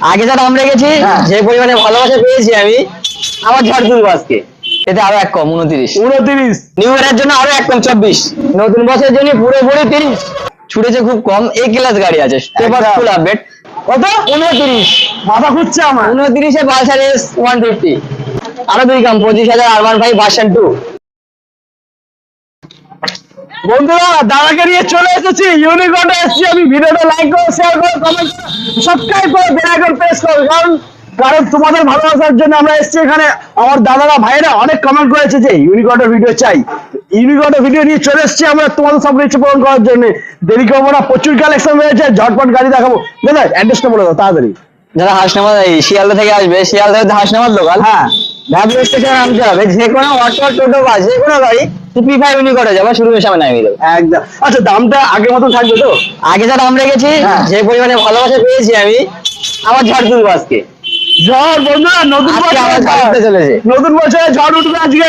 আগে যা দাম রেখেছি হ্যাঁ। যে পরিমাণে ভালোবাসা পেয়েছি আমি আমার ঝড় তুলবো আজকে। এতে আরও এক কম উনত্রিশ। উনত্রিশ। নিউ ইয়ারের জন্য আরও এক কম চব্বিশ। নতুন বছরের জন্য পুরোপুরি তিরিশ। ছুটেছে খুব কম এই ক্লাস গাড়ি আছে পেপার। ফুল আপডেট কত? উনত্রিশ। মাথা খুঁজছে আমার। উনত্রিশে পালসার এস ওয়ান ফিফটি আরও দুই কম পঁচিশ হাজার R one five version two বন্ধুরা দাদাকে নিয়ে চলে এসেছি। ইউনিকর্নে এসেছি আমি ভিডিওটা লাইক করো শেয়ার করো কমেন্ট সাবস্ক্রাইব করো বেল আইকন প্রেস করো। কারণ কারণ তোমাদের ভালোবাসার জন্য আমরা এসেছি এখানে। আমার দাদারা ভাইরা অনেক কমেন্ট করেছে যে ইউনিকর্নের ভিডিও চাই। ইউনিকর্নের ভিডিও নিয়ে চলে এসেছি আমরা তোমাদের সব ইচ্ছে পূরণ করার জন্য। দেরি করব না প্রচুর কালেকশন রয়েছে ঝটপট গাড়ি দেখাবো। দাদা অ্যাড্রেসটা বলে দাও তাড়াতাড়ি। যারা হাসনাবাদ এই শিয়ালদা থেকে আসবে। শিয়ালদা হাসনাবাদ লোকাল হ্যাঁ ডাব্লিউ স্টেশনে নামতে হবে। যে কোনো অটো টোটো বা যে কোনো গাড়ি পি ফাইভ করে যাবে শুরু সামনে নামিয়ে দেবো। একদম। আচ্ছা দামটা আগের মতন থাকবে তো? আগে যা দাম রেখেছি হ্যাঁ। যে পরিমাণে ভালোবাসা পেয়েছি আমি আমার ঝড় তুলবো আজকে। ঝড় বন্ধুরা নতুন বছর চলেছে। নতুন বছরে ঝড় উঠবে আজকে।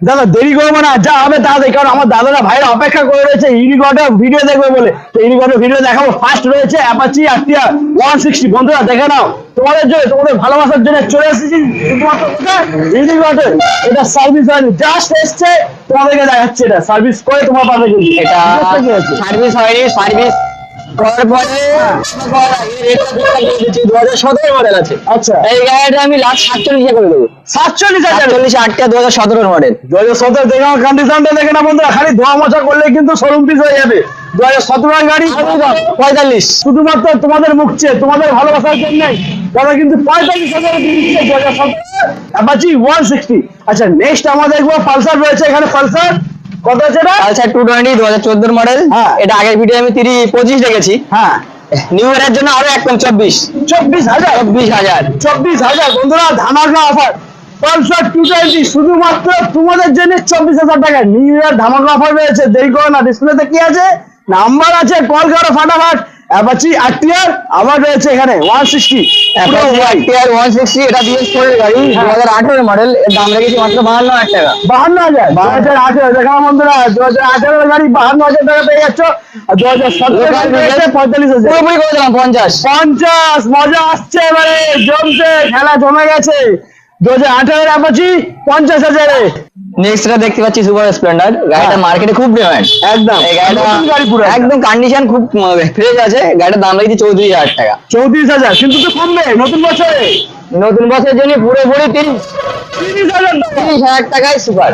দাদা দেরি করব না যা হবে তাড়াতাড়ি কারণ আমার দাদারা ভাইরা অপেক্ষা করে রয়েছে ইউনিকর্নের ভিডিও দেখবে বলে। তো ইউনিকর্নের ভিডিও দেখাবো ফার্স্ট রয়েছে অ্যাপাচি আটটিয়া ওয়ান সিক্সটি বন্ধুরা দেখে নাও তোমাদের জন্য তোমাদের ভালোবাসার জন্য চলে এসেছি শুধুমাত্র এটা সার্ভিস হয়নি জাস্ট এসছে তোমাদেরকে দেখাচ্ছে এটা সার্ভিস করে তোমার পাবে কিন্তু এটা সার্ভিস হয়নি সার্ভিস করার দু হাজার সতেরো মডেল আছে। আচ্ছা। এই গাড়িটা আমি লাস্ট সাতচল্লিশে করে দেবো। সাতচল্লিশ হাজার? সাতচল্লিশে আটটা দু হাজার সতেরোর মডেল দু হাজার সতেরো দেখে আমার কন্ডিশনটা দেখে না বন্ধুরা। খালি ধোয়া মোছা করলে কিন্তু শোরুম পিস হয়ে যাবে। দু হাজার সতেরো গাড়ি পঁয়তাল্লিশ। শুধুমাত্র তোমাদের মুখছে তোমাদের ভালোবাসার জন্যই তারা কিন্তু পঁয়তাল্লিশ হাজার দিচ্ছে দু হাজার সতেরো অ্যাপাচি ওয়ান সিক্সটি আচ্ছা নেক্সট আমরা দেখব পালসার রয়েছে এখানে পালসার কত আছে এটা? টু টোয়েন্টি দু মডেল। এটা আগের ভিডিও আমি 30 25 দেখেছি। হ্যাঁ। নিউ ইয়ারের জন্য আরও একদম চব্বিশ। চব্বিশ হাজার? চব্বিশ হাজার। চব্বিশ হাজার। বন্ধুরা ধামাকা অফার পালসার টু টোয়েন্টি শুধুমাত্র তোমাদের জন্য চব্বিশ হাজার টাকা। নিউ ইয়ার ধামাকা অফার রয়েছে। দেরি করো না ডিসপ্লেতে কি আছে? নাম্বার আছে কল করো ফাটাফাট। অ্যাপাচি আরটিআর আবার রয়েছে এখানে ওয়ান সিক্সটি টিআর ওয়ান এটা বিএস ফোর গাড়ি মডেল এর দাম রেখেছি মাত্র টাকা। বন্ধুরা টাকা পেয়ে যাচ্ছ আর গাড়ি রয়েছে পুরোপুরি করে দিলাম মজা আসছে এবারে জমছে খেলা জমে গেছে। দু হাজার আঠেরোর অ্যাপাচি পঞ্চাশ হাজারে। দেখতে পাচ্ছি সুপার স্প্লেন্ডার গাড়িটা হ্যাঁ। মার্কেটে খুব ডিমান্ড একদম। এই গাড়িটা গাড়ি পুরো একদম। একদম কন্ডিশন খুব ফ্রেশ আছে। গাড়িটার দাম রেখেছি চৌত্রিশ হাজার টাকা। চৌত্রিশ হাজার কিন্তু তো কমবে নতুন বছরে। নতুন বছরের জন্য পুরোপুরি তিরিশ তিরিশ হাজার তিরিশ হাজার টাকায় সুপার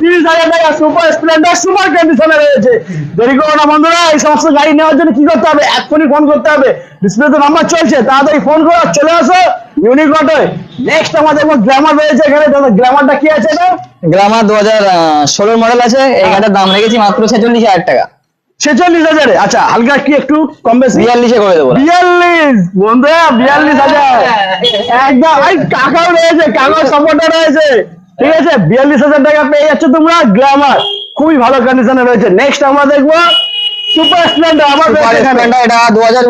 তিরিশ হাজার টাকা সুপার স্প্লেন্ডার সুপার কন্ডিশনে রয়েছে। দেরি করো না বন্ধুরা এই সমস্ত গাড়ি নেওয়ার জন্য কি করতে হবে? এক্ষুনি ফোন করতে হবে। ডিসপ্লেতে নাম্বার চলছে তাড়াতাড়ি ফোন করো চলে আসো। ইউনিক অটোয় নেক্সট আমাদের গ্ল্যামার রয়েছে এখানে। দাদা গ্ল্যামারটা কি আছে এটা গ্রামার দু হাজার ষোলোর মডেল আছে। এই গাড়িটার দাম রেখেছি মাত্র ছেচল্লিশ হাজার টাকা। ছেচল্লিশ হাজারে? আচ্ছা হালকা কি একটু কম বেশি? বিয়াল্লিশে করে দেবো। বিয়াল্লিশ! বন্ধুরা বিয়াল্লিশ হাজার। একদম কাকাও রয়েছে কাকাও সাপোর্টার রয়েছে। ঠিক আছে বিয়াল্লিশ হাজার টাকা পেয়ে যাচ্ছ তোমরা। গ্ল্যামার খুবই ভালো কন্ডিশনে রয়েছে। নেক্সট আমরা দেখব সুপার স্প্লেন্ডার আমার সুপার স্প্লেন্ডার এটা দু হাজার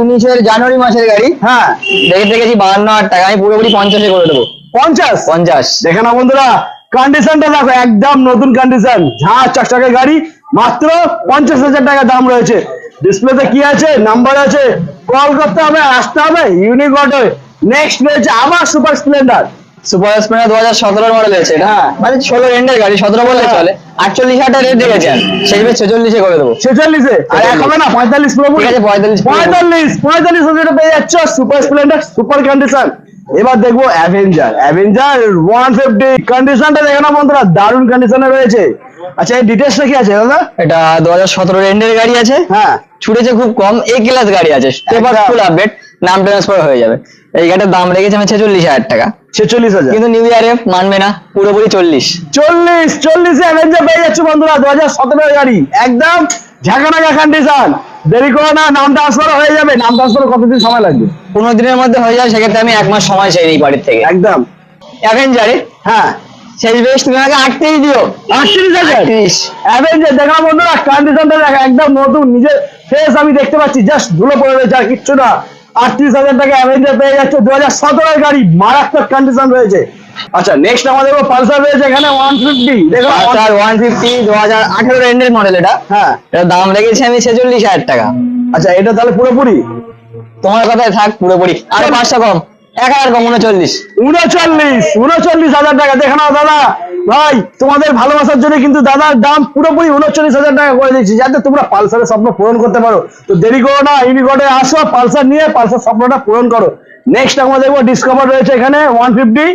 জানুয়ারি মাসের গাড়ি। হ্যাঁ। দেখে দেখেছি বাহান্ন হাজার টাকা আমি পুরোপুরি করে দেবো। পঞ্চাশ? পঞ্চাশ। দেখে না বন্ধুরা কন্ডিশনটা দেখো একদম নতুন কন্ডিশন ঝাঁ চকচকে গাড়ি মাত্র পঞ্চাশ হাজার টাকা দাম রয়েছে। ডিসপ্লেতে কি আছে? নাম্বার আছে। কল করতে হবে আসতে হবে ইউনিক অটো নেক্সট রয়েছে আবার সুপার স্প্লেন্ডার সুপার স্প্লেন্ডার দু হাজার সতেরোর মডেল আছে এটা হ্যাঁ। মানে ষোলো রেন্ডের গাড়ি সতেরো বললে। চলে। আটচল্লিশ হাজার রেট রেখেছেন সেই ছেচল্লিশে করে দেবো। ছেচল্লিশে? আর এক হবে না পঁয়তাল্লিশ পুরোপুরি ঠিক আছে, 45 পুরোপুরি। পঁয়তাল্লিশ পঁয়তাল্লিশ হাজার পেয়ে যাচ্ছ সুপার স্প্লেন্ডার সুপার কন্ডিশন। এবার দেখব অ্যাভেঞ্জার। অ্যাভেঞ্জার ওয়ান ফিফটি কন্ডিশনটা দেখে না বন্ধুরা দারুণ কন্ডিশনে রয়েছে। আচ্ছা এই ডিটেলসটা কি আছে দাদা? এটা দু হাজার সতেরো রেন্ডের গাড়ি আছে। হ্যাঁ। ছুটেছে খুব কম এ ক্লাস গাড়ি আছে। একদম। ফুল আপডেট নাম ট্রান্সফার হয়ে যাবে। এই গাড়িটার দাম রেখেছে আমি ছেচল্লিশ হাজার টাকা। ছেচল্লিশ হাজার। কিন্তু নিউ ইয়ারে মানবে না পুরোপুরি চল্লিশ। চল্লিশ চল্লিশে অ্যাভেঞ্জার পেয়ে যাচ্ছে বন্ধুরা দু হাজার সতেরো গাড়ি। একদম ঝাঁকানাকা কন্ডিশন দেরি করো না নাম ট্রান্সফার হয়ে যাবে। নাম ট্রান্সফার কতদিন সময় লাগবে? পনেরো দিনের মধ্যে হয়ে যায় সেক্ষেত্রে আমি এক মাস সময় চাই এই বাড়ির থেকে। একদম। অ্যাভেঞ্জারে হ্যাঁ। শেষ বেশ তুমি আমাকে আটত্রিশ দিও। আটত্রিশ হাজার? অ্যাভেঞ্জার দেখা বন্ধুরা কন্ডিশনটা দেখা একদম নতুন নিজের ফেস আমি দেখতে পাচ্ছি জাস্ট ধুলো পড়ে রয়েছে আর কিচ্ছু না। আটত্রিশ হাজার টাকা অ্যাভেঞ্জার পেয়ে যাচ্ছে। দু হাজার সতেরোর গাড়ি মারাত্মক কন্ডিশন রয়েছে। আচ্ছা নেক্সট আমাদের পালসার রয়েছে এখানে ওয়ান ফিফটি দেখো পালসার ওয়ান ফিফটি দু হাজার আঠেরো রেন্ডের মডেল এটা। হ্যাঁ। এটা দাম রেখেছি আমি ছেচল্লিশ হাজার টাকা। আচ্ছা এটা তাহলে পুরোপুরি? তোমার কথায় থাক পুরোপুরি। আর পাঁচটা কম। এক হাজার কম উনচল্লিশ। উনচল্লিশ উনচল্লিশ হাজার টাকা। দেখে নাও দাদা ভাই তোমাদের ভালোবাসার জন্য কিন্তু দাদার দাম পুরোপুরি উনচল্লিশ হাজার টাকা করে দিচ্ছি যাতে তোমরা পালসারের স্বপ্ন পূরণ করতে পারো। তো দেরি করো না ইউনিকোডে আসো পালসার নিয়ে পালসার স্বপ্নটা পূরণ করো। নেক্সট আমরা দেখব ডিসকভার রয়েছে এখানে ওয়ান ফিফটি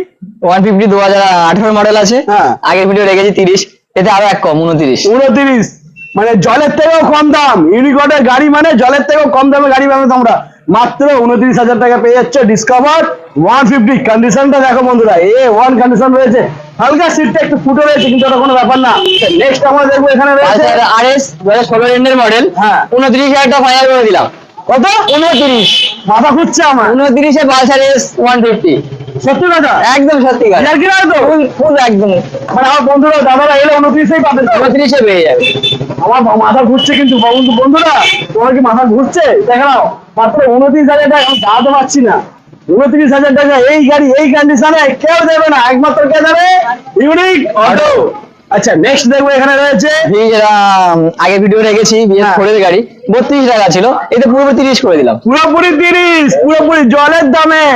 ওয়ান ফিফটি দু হাজার আঠারো মডেল আছে। হ্যাঁ। আগের ভিডিও রেখেছি তিরিশ এতে আরও এক কম উনত্রিশ। উনত্রিশ। মানে জলের থেকেও কম দাম। ইউনিকোডের গাড়ি মানে জলের থেকেও কম দামে গাড়ি পাবে তোমরা। মাত্র উনত্রিশ হাজার টাকা পেয়ে যাচ্ছে ডিসকভার ওয়ান ফিফটি কন্ডিশনটা দেখো বন্ধুরা এ ওয়ান কন্ডিশন রয়েছে। হালকা সিটটা একটু ফুটো রয়েছে কিন্তু ওটা কোনো ব্যাপার না। নেক্সট আমরা দেখব এখানে রয়েছে আর এস দু হাজার ষোলো মডেল হ্যাঁ। উনত্রিশ হাজার টাকা ফাইনাল করে দিলাম। কত? উনত্রিশ। মাথা খুঁজছে আমার। উনত্রিশে পালসার এস ওয়ান ফিফটি সত্যি কথা? একদম সত্যি কথা। ইয়ার কি তো? ফুল একদম। মানে আমার বন্ধুরা দাদারা এলে উনত্রিশেই পাবে উনত্রিশে পেয়ে যাবে। আমার মাথা ঘুরছে কিন্তু বন্ধু বন্ধুরা তোমার কি মাথা ঘুরছে? দেখে নাও মাত্র উনত্রিশ হাজার টাকা দাঁড়াতে পারছি না। উনত্রিশ হাজার টাকা এই গাড়ি এই কন্ডিশনে কেউ দেবে না একমাত্র কে দেবে? ইউনিক অটো আচ্ছা নেক্সট দেখব এখানে রয়েছে। এই যেটা উম, আগে ভিডিও রেখেছি বিএস হ্যাঁ। ফোরের গাড়ি বত্রিশ টাকা ছিল পুরোপুরি তিরিশ করে দিলাম। পুরোপুরি তিরিশ পুরোপুরি জলের দামে।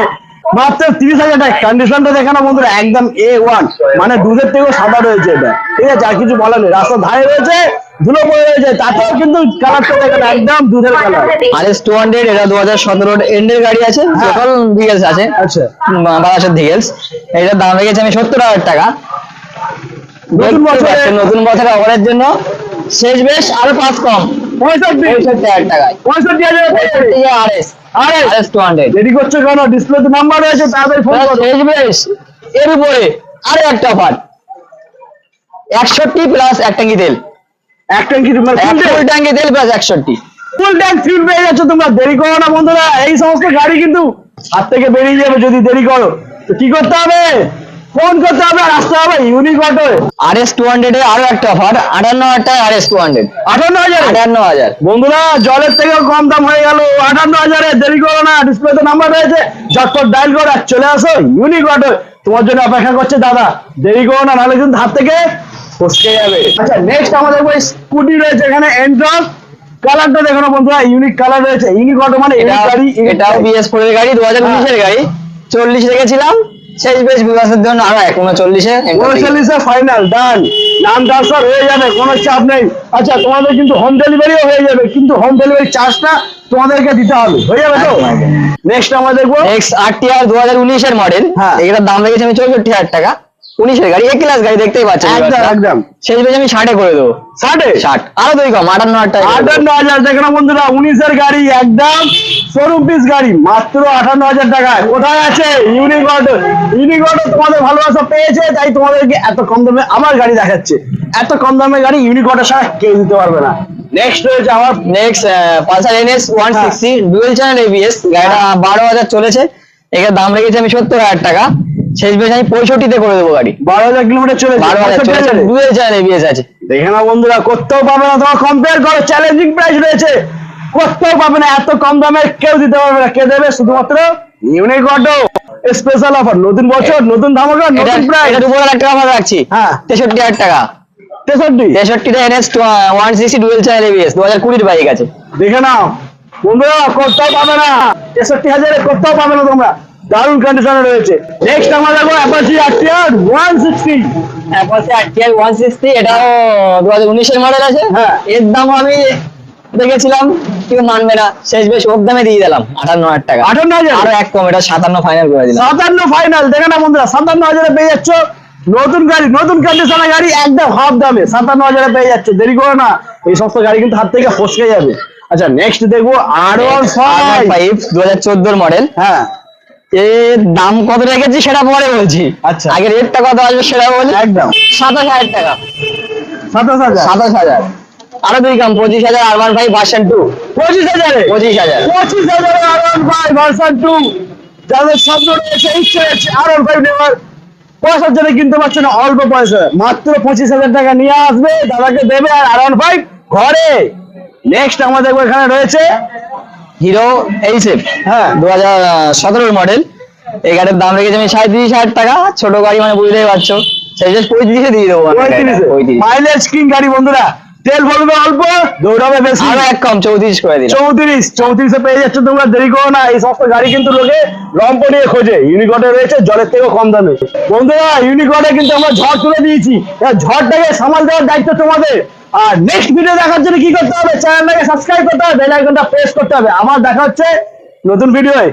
মাত্র তিরিশ হাজার টাকা কন্ডিশনটা দেখে না বন্ধুরা একদম এ ওয়ান মানে দুধের থেকেও সাদা রয়েছে এটা। ঠিক আছে আর কিছু বলার নেই রাস্তার ধারে রয়েছে ধুলো পড়ে রয়েছে তাতেও কিন্তু কালারটা দেখেন একদম দুধের colour R S two hundred এটা দু হাজার সতেরো এন্ডের গাড়ি আছে হ্যাঁ। টোটাল আছে। আচ্ছা। বারাসাত ডিটেলস এটার দাম রেখেছি আমি সত্তর হাজার টাকা। নতুন নতুন বছরের অফারের জন্য। শেষ বেশ আরও পাঁচ কম। পঁয়ষট্টি। হাজার টাকায়। পঁয়ষট্টি হাজার R S. R S. Two hundred করছ কেন? ডিসপ্লেতে নাম্বার রয়েছে ফোন শেষ বেশ। এর উপরে আরও একটা অফার একষট্টি প্লাস এক ট্যাঙ্কি তেল এক ট্যাঙ্কি তোমার ফুল ট্যাঙ্কি তেল প্লাস একষট্টি। ফুল ট্যাঙ্ক ফিল পেয়ে যাচ্ছ তোমরা দেরি করো না বন্ধুরা। এই সমস্ত গাড়ি কিন্তু হাত থেকে বেরিয়ে যাবে যদি দেরি করো। তো কি করতে হবে? ফোন করতে হবে আর আসতে হবে unique auto R S two hundred আরও একটা অফার আটান্ন হাজার আর এস টু হান্ড্রেড আটান্ন হাজার? আটান্ন হাজার। বন্ধুরা জলের থেকেও কম দাম হয়ে গেল। আটান্ন হাজারে দেরি করো না। ডিসপ্লেতে নাম্বার রয়েছে। ঝটপট ডায়াল করো আর চলে আসো ইউনিক অটো তোমার জন্য অপেক্ষা করছে দাদা। দেরি করো না নাহলে কিন্তু হাত থেকে ফসকে যাবে। আচ্ছা নেক্সট আমাদের ওই স্কুটি রয়েছে এখানে এন্ট্রস কালারটা দেখো না বন্ধুরা ইউনিক কালার রয়েছে। ইউনিক অটো মানে এটা গাড়ি এটাও বিএস ফোর এর গাড়ি দু হাজার উনিশের গাড়ি। চল্লিশ রেখেছিলাম শেষ বেশ বিকাশের জন্য আরও এক উনচল্লিশে উনচল্লিশে ফাইনাল ডান নাম ট্রান্সফার হয়ে যাবে কোনো চাপ নেই। আচ্ছা তোমাদের কিন্তু হোম ডেলিভারিও হয়ে যাবে কিন্তু হোম ডেলিভারি চার্জটা তোমাদেরকে দিতে হবে। হয়ে যাবে তো। নেক্সট আমরা দেখব। এক্স আর টি আর দু হাজার উনিশের মডেল হ্যাঁ। এটার দাম রেখেছি আমি চৌষট্টি হাজার টাকা। উনিশের গাড়ি এক ক্লাস গাড়ি দেখতেই পাচ্ছেন একদম একদম। শেষ আমি ষাটে করে দেবো। ষাটে? ষাট। আরও দুই কম আটান্ন হাজার আটান্ন হাজার না বন্ধুরা উনিশের গাড়ি একদম শোরুম পিস গাড়ি মাত্র আটান্ন হাজার টাকায়। কোথায় আছে? ইউনিক অটো ইউনিক অটো তোমাদের ভালোবাসা পেয়েছে তাই তোমাদেরকে এত কম দামে আমার গাড়ি দেখাচ্ছে। এত কম দামে গাড়ি ইউনিক অটো ছাড়া কেউ দিতে পারবে না। নেক্সট রয়েছে আমার next Pulsar NS one sixty dual channel ABS গাড়িটা বারো হাজার চলেছে। এটার দাম রেখেছে আমি সত্তর হাজার টাকা। শেষ বেশ আমি পঁয়ষট্টিতে করে দেবো গাড়ি। বারো হাজার কিলোমিটার চলে বারো হাজার ডুয়েল এবিএস আছে। দেখে না বন্ধুরা করতেও পাবে না তোমার কম্পেয়ার করো চ্যালেঞ্জিং প্রাইস রয়েছে। করতেও পাবে না এত কম দামে কেউ দিতে পারবে না। কে দেবে? শুধুমাত্র ইউনিক অটো স্পেশাল অফার নতুন বছর নতুন ধামাকা নতুন প্রাইস এটার উপর একটা অফার রাখছি। হ্যাঁ। তেষট্টি হাজার টাকা। তেষট্টি? তেষট্টিটা NS one sixty dual channel ABS দু হাজার কুড়ির বাইক আছে। দেখে নাও। বন্ধুরা করতেও পাবে না। তেষট্টি হাজারে করতেও পাবে না তোমরা। দারুণ কন্ডিশনে রয়েছে। নেক্সট আমরা দেখব Apache RTR one sixty Apache RTR one sixty এটাও দু হাজার উনিশের মডেল আছে। হ্যাঁ। এর দাম আমি দেখেছিলাম কেউ মানবে না। শেষ বেশ ওর দামে দিয়ে দিলাম আটান্ন হাজার টাকা। আটান্ন হাজার? আরও এক কম এটা সাতান্ন ফাইনাল করে দিলাম। সাতান্ন ফাইনাল দেখে না বন্ধুরা সাতান্ন হাজারে পেয়ে যাচ্ছ। নতুন গাড়ি নতুন কন্ডিশনের গাড়ি একদম হাফ দামে সাতান্ন হাজারে পেয়ে যাচ্ছে। দেরি করো না এই সমস্ত গাড়ি কিন্তু হাত থেকে ফসকে যাবে। আচ্ছা নেক্সট দেখব আর ওয়ান ফাইভ দু হাজার চোদ্দোর মডেল হ্যাঁ। এর দাম কত রেখেছি সেটা পরে বলছি। আচ্ছা। আগে রেটটা কত আসবে সেটা বলি। একদম। সাতাশ হাজার টাকা। সাতাশ হাজার? সাতাশ হাজার। আরও দুই কম পঁচিশ হাজার R one five version two পঁচিশ হাজারে? পঁচিশ হাজার। পঁচিশ হাজারে R one five version two যাদের স্বপ্ন রয়েছে ইচ্ছে রয়েছে আর ওয়ান ফাইভ নেওয়ার। পয়সার জন্য কিনতে পারছে না অল্প পয়সা। মাত্র পঁচিশ হাজার টাকা নিয়ে আসবে দাদাকে দেবে আর আর ওয়ান ফাইভ ঘরে। নেক্সট আমাদের এখানে রয়েছে হিরো এইসেফ হ্যাঁ। দু হাজার সতেরোর মডেল এই গাড়ির দাম রেখেছি আমি তিরিশ হাজার টাকা। ছোট গাড়ি মানে বুঝতেই পারছ। সেই জন্য পঁয়ত্রিশে দিয়ে দেবো পঁয়ত্রিশ। মাইলেজ কিং গাড়ি বন্ধুরা। তেল ভরবে অল্প দৌড়াবে বেশি। আরও এক কম চৌত্রিশ করে দিলাম। চৌত্রিশ চৌত্রিশে পেয়ে যাচ্ছে তোমরা দেরি করো না এই সমস্ত গাড়ি কিন্তু লোকে রম্প নিয়ে খোঁজে। ইউনিকটে রয়েছে জলের থেকেও কম দামে। বন্ধুরা ইউনিকটে কিন্তু আমরা ঝড় তুলে দিয়েছি। ঝড়টাকে সামাল দেওয়ার দায়িত্ব তোমাদের। আর নেক্সট ভিডিও দেখার জন্য কি করতে হবে? চ্যানেলটাকে সাবস্ক্রাইব করতে হবে বেল আইকনটা প্রেস করতে হবে। আমার দেখা হচ্ছে নতুন ভিডিওয়